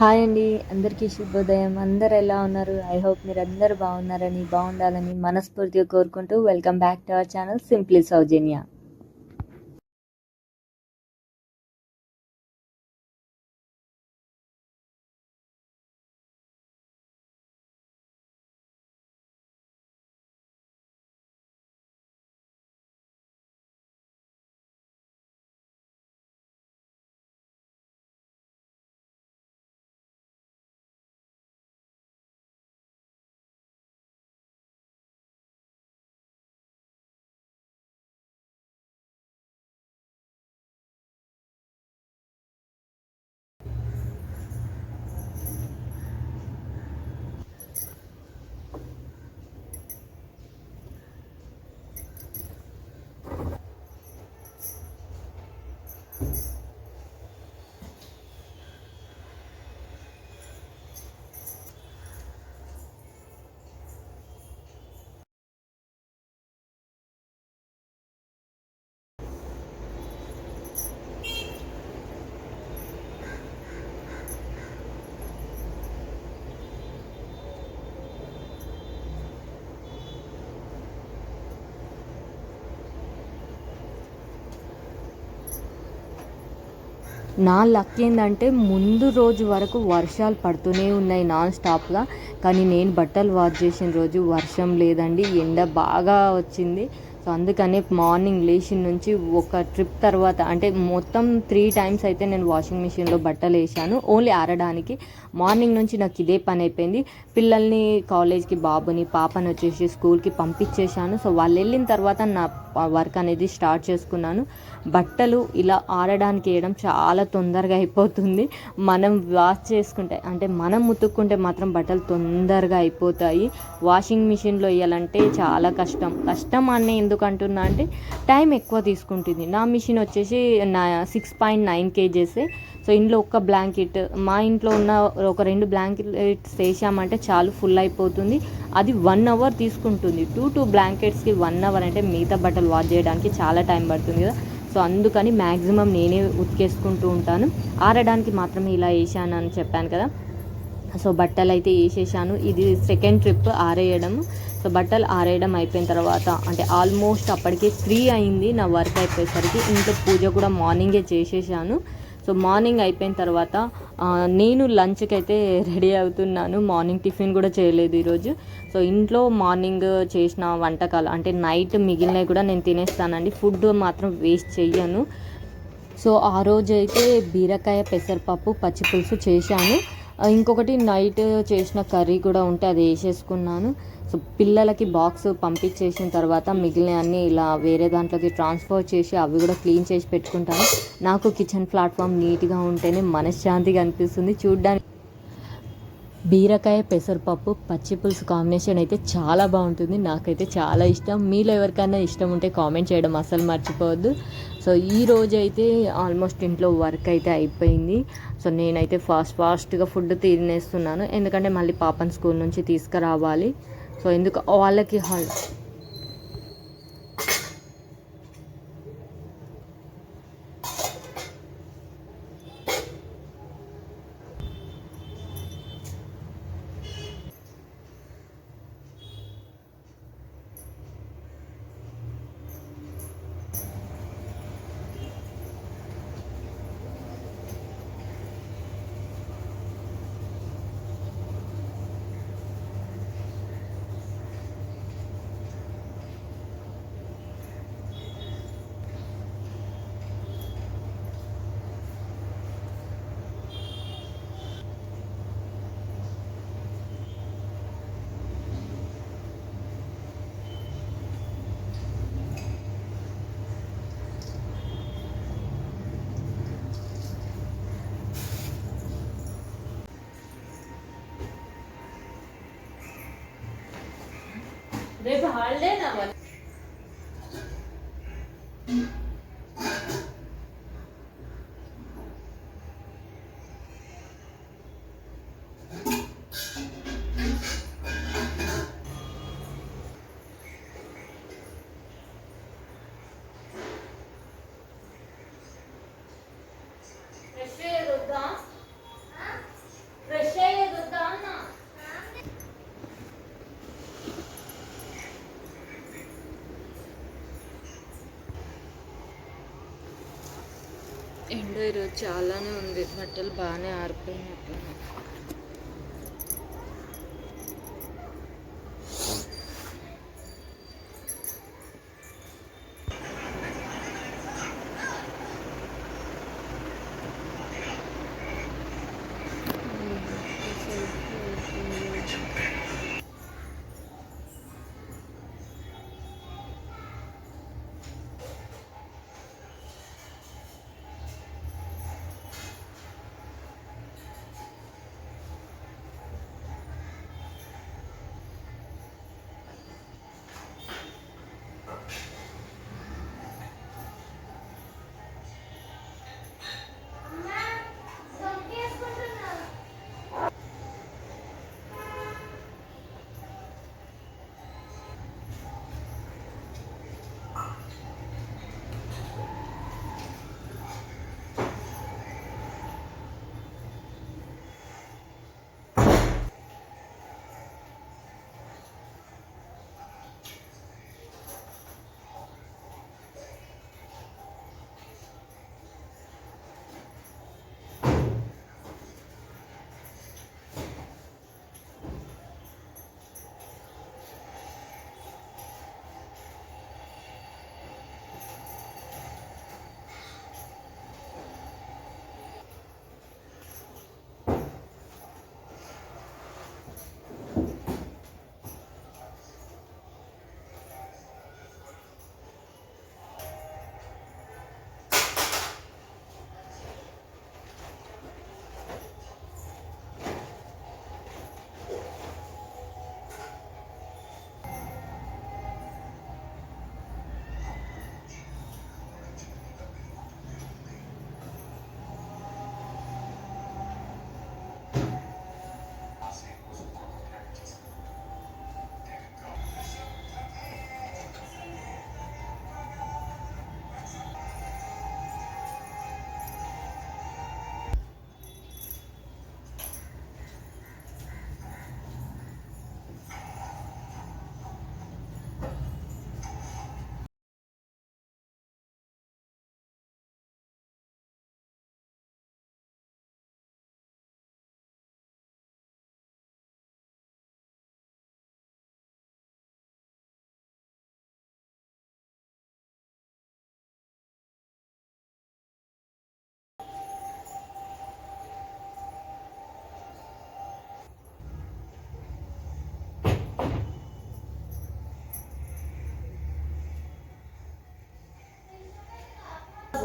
Hi అండి. అందరికీ శుభోదయం. అందరు ఎలా ఉన్నారు? ఐ హోప్ మీరు అందరు బాగున్నారని బాగుండాలని మనస్ఫూర్తిగా కోరుకుంటూ welcome back to our channel simply Soujanya. నా లక్ ఏంటంటే ముందు రోజు వరకు వర్షాలు పడుతూనే ఉన్నాయి నాన్ స్టాప్గా. కానీ నేను బట్టలు వాష్ చేసిన రోజు వర్షం లేదండి ఎండ బాగా వచ్చింది. సో అందుకనే మార్నింగ్ లేచిన నుంచి ఒక ట్రిప్ తర్వాత అంటే మొత్తం త్రీ టైమ్స్ అయితే నేను వాషింగ్ మిషన్లో బట్టలు వేసాను ఓన్లీ ఆరడానికి. మార్నింగ్ నుంచి నాకు ఇదే పని అయిపోయింది. పిల్లల్ని కాలేజ్కి బాబుని పాపని వచ్చేసి స్కూల్కి పంపించేశాను. సో వాళ్ళు వెళ్ళిన తర్వాత నా వర్క్ అనేది స్టార్ట్ చేసుకున్నాను. బట్టలు ఇలా ఆరడానికి వేయడం చాలా తొందరగా అయిపోతుంది. మనం వాష్ చేసుకుంటే అంటే మనం ముతుక్కుంటే మాత్రం బట్టలు తొందరగా అయిపోతాయి. వాషింగ్ మిషన్లో వేయాలంటే చాలా కష్టం. కష్టం అనే ఎందుకు అంటున్నా అంటే టైం ఎక్కువ తీసుకుంటుంది. నా మిషన్ వచ్చేసి నా six point nine kgs. So ఇంట్లో ఒక్క బ్లాంకెట్ మా ఇంట్లో ఉన్న ఒక రెండు బ్లాంకెట్స్ వేసామంటే చాలు ఫుల్ అయిపోతుంది. అది వన్ అవర్ తీసుకుంటుంది. టూ టూ బ్లాంకెట్స్కి వన్ అవర్ అంటే మిగతా బట్టలు వాష్ చేయడానికి చాలా టైం పడుతుంది కదా. సో అందుకని మ్యాక్సిమం నేనే ఉతికేసుకుంటూ ఉంటాను. ఆరడానికి మాత్రమే ఇలా వేసాను అని చెప్పాను కదా. సో బట్టలు అయితే వేసేసాను. ఇది సెకండ్ ట్రిప్ ఆరేయడం సో బట్టలు ఆరేయడం అయిపోయిన తర్వాత అంటే ఆల్మోస్ట్ అప్పటికే త్రీ అయింది నా వర్క్ అయిపోయేసరికి. ఇంట్లో పూజ కూడా మార్నింగే చేసేసాను. సో మార్నింగ్ అయిపోయిన తర్వాత నేను లంచ్కి అయితే రెడీ అవుతున్నాను. మార్నింగ్ టిఫిన్ కూడా చేయలేదు ఈరోజు. సో ఇంట్లో మార్నింగ్ చేసిన వంటకాలు అంటే నైట్ మిగిలినవి కూడా నేను తినేస్తానండి. ఫుడ్ మాత్రం వేస్ట్ చెయ్యను. సో ఆ రోజైతే బీరకాయ పెసరపప్పు పచ్చిపులుసు చేశాను. ఇంకొకటి నైట్ చేసిన కర్రీ కూడా ఉంటే అది వేసేసుకున్నాను. సో పిల్లలకి బాక్స్ పంపించేసిన తర్వాత మిగిలిన అన్ని ఇలా వేరే దాంట్లోకి ట్రాన్స్ఫర్ చేసి అవి కూడా క్లీన్ చేసి పెట్టుకుంటాను. నాకు కిచెన్ ప్లాట్ఫామ్ నీట్గా ఉంటేనే మనశ్శాంతిగా అనిపిస్తుంది. చూడ్డానికి బీరకాయ పెసరపప్పు పచ్చిపులుసు కాంబినేషన్ అయితే చాలా బాగుంటుంది. నాకైతే చాలా ఇష్టం. మీలో ఎవరికైనా ఇష్టం ఉంటే కామెంట్ చేయడం అసలు మర్చిపోవద్దు. సో ఈ రోజు అయితే ఆల్మోస్ట్ ఇంట్లో వర్క్ అయితే అయిపోయింది. సో నేనైతే ఫాస్ట్ ఫాస్ట్గా ఫుడ్ తినేస్తున్నాను. ఎందుకంటే మళ్ళీ పాపని స్కూల్ నుంచి తీసుకురావాలి. సో ఎందుకు వాళ్ళకి హాల్ రేపు హాలిడేనా మరి ఎండ ఈరోజు చాలానే ఉంది. బట్టలు బాగానే ఆరిపోయినట్టున్నాయి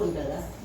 Mình.